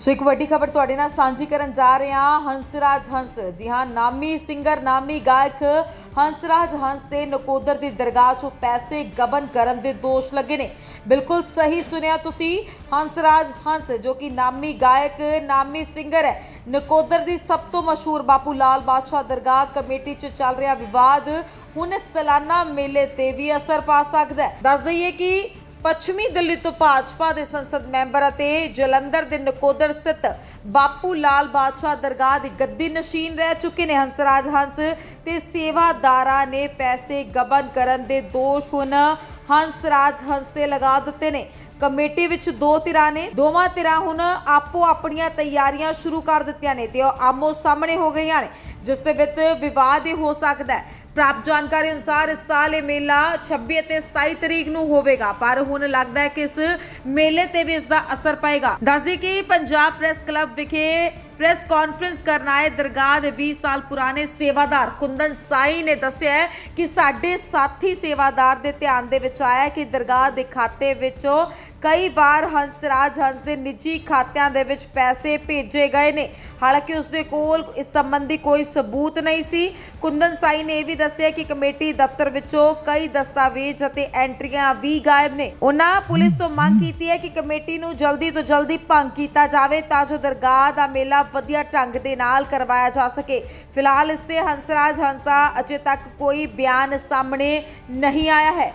ਸੋ ਇੱਕ ਵੱਡੀ ਖਬਰ ਤੁਹਾਡੇ ਨਾਲ ਸਾਂਝੀ ਕਰਨ ਜਾ ਰਹੇ ਹਾਂ, ਹੰਸਰਾਜ ਹੰਸ। ਜੀ ਹਾਂ, ਨਾਮੀ ਸਿੰਗਰ, ਨਾਮੀ ਗਾਇਕ ਹੰਸਰਾਜ ਹੰਸ ਤੇ ਨਕੋਦਰ ਦੀ ਦਰਗਾਹ 'ਚੋਂ ਪੈਸੇ ਗਬਨ ਕਰਨ ਦੇ ਦੋਸ਼ ਲੱਗੇ ਨੇ। ਬਿਲਕੁਲ ਸਹੀ ਸੁਣਿਆ ਤੁਸੀਂ, ਹੰਸਰਾਜ ਹੰਸ, ਜੋ ਕਿ ਨਾਮੀ ਗਾਇਕ, ਨਾਮੀ ਸਿੰਗਰ ਹੈ। ਨਕੋਦਰ ਦੀ ਸਭ ਤੋਂ ਮਸ਼ਹੂਰ ਬਾਪੂ ਲਾਲ ਬਾਦਸ਼ਾਹ ਦਰਗਾਹ ਕਮੇਟੀ 'ਚ ਚੱਲ ਰਿਹਾ ਵਿਵਾਦ। ਹੁਣ ਸਾਲਾਨਾ ਮੇਲੇ ਤੇ ਵੀ ਅਸਰ ਪਾ ਸਕਦਾ ਹੈ। ਦੱਸ ਦਈਏ ਕਿ ਪੱਛਮੀ ਦਿੱਲੀ ਤੋਂ ਭਾਜਪਾ ਦੇ ਸੰਸਦ ਮੈਂਬਰ ਅਤੇ ਜਲੰਧਰ ਦੇ ਨਕੋਦਰ ਸਥਿਤ ਬਾਪੂ ਲਾਲ ਬਾਦਸ਼ਾਹ ਦਰਗਾਹ ਦੀ ਗੱਦੀ ਨਸ਼ੀਨ ਰਹਿ ਚੁੱਕੇ ਨੇ। ਹੰਸਰਾਜ ਹੰਸ ਤੇ ਸੇਵਾਦਾਰਾਂ ਨੇ ਪੈਸੇ ਗਬਨ ਕਰਨ ਦੇ ਦੋਸ਼ ਹੁਣ ਹੰਸਰਾਜ ਹੰਸ ਤੇ ਲਗਾ ਦਿੱਤੇ ਨੇ। ਕਮੇਟੀ ਵਿੱਚ ਦੋ ਧਿਰਾਂ ਨੇ, ਦੋਵਾਂ ਧਿਰਾਂ ਹੁਣ ਆਪੋ ਆਪਣੀਆਂ ਤਿਆਰੀਆਂ ਸ਼ੁਰੂ ਕਰ ਦਿੱਤੀਆਂ ਨੇ ਤੇ ਉਹ ਆਮੋ ਸਾਹਮਣੇ ਹੋ ਗਈਆਂ ਨੇ। ਜਿਸ ਦੇ ਵਿੱਚ ਵਿਵਾਦ ਹੀ ਹੋ ਸਕਦਾ ਹੈ। ਪ੍ਰਾਪਤ ਜਾਣਕਾਰੀ ਅਨੁਸਾਰ ਇਸ ਸਾਲ ਇਹ ਮੇਲਾ 26 ਅਤੇ 27 ਤਰੀਕ ਨੂੰ ਹੋਵੇਗਾ, ਪਰ ਹੁਣ ਲੱਗਦਾ ਹੈ ਕਿ ਇਸ ਮੇਲੇ ਤੇ ਵੀ ਇਸ ਦਾ ਅਸਰ ਪਏਗਾ। ਦੱਸਦੀ ਕਿ ਪੰਜਾਬ ਪ੍ਰੈਸ ਕਲੱਬ ਵਿਖੇ ਪ੍ਰੈਸ ਕਾਨਫਰੰਸ ਕਰਨ ਆਏ ਦਰਗਾਹ ਦੇ 20 ਸਾਲ ਪੁਰਾਣੇ ਸੇਵਾਦਾਰ ਕੁੰਦਨ ਸਾਈ ਨੇ ਦੱਸਿਆ ਕਿ ਸਾਡੇ ਸਾਥੀ ਸੇਵਾਦਾਰ ਦੇ ਧਿਆਨ ਦੇ ਵਿੱਚ ਆਇਆ ਕਿ ਦਰਗਾਹ ਦੇ ਖਾਤੇ ਵਿੱਚੋਂ ਕਈ ਵਾਰ ਹੰਸਰਾਜ ਹੰਸ ਦੇ ਨਿੱਜੀ ਖਾਤਿਆਂ ਦੇ ਵਿੱਚ ਪੈਸੇ ਭੇਜੇ ਗਏ ਨੇ। ਹਾਲਾਂਕਿ ਉਸ ਦੇ ਕੋਲ ਇਸ ਸੰਬੰਧੀ ਕੋਈ ਸਬੂਤ ਨਹੀਂ ਸੀ। ਕੁੰਦਨ ਸਾਈ ਨੇ ਇਹ ਵੀ ਦੱਸਿਆ ਕਿ ਕਮੇਟੀ ਦਫ਼ਤਰ ਵਿੱਚੋਂ ਕਈ ਦਸਤਾਵੇਜ਼ ਅਤੇ ਐਂਟਰੀਆਂ ਵੀ ਗਾਇਬ ਨੇ। ਉਹਨਾਂ ਪੁਲਿਸ ਤੋਂ ਮੰਗ ਕੀਤੀ ਹੈ ਕਿ ਕਮੇਟੀ ਨੂੰ ਜਲਦੀ ਤੋਂ ਜਲਦੀ ਭੰਗ ਕੀਤਾ ਜਾਵੇ ਤਾਂ ਜੋ ਦਰਗਾਹ ਦਾ ਮੇਲਾ ਵਧੀਆ ਢੰਗ ਦੇ ਨਾਲ ਕਰਵਾਇਆ ਜਾ ਸਕੇ। ਫਿਲਹਾਲ ਇਸ ਤੇ ਹੰਸਰਾਜ ਹੰਸ ਦਾ ਅਜੇ ਤੱਕ ਕੋਈ ਬਿਆਨ ਸਾਹਮਣੇ ਨਹੀਂ ਆਇਆ ਹੈ।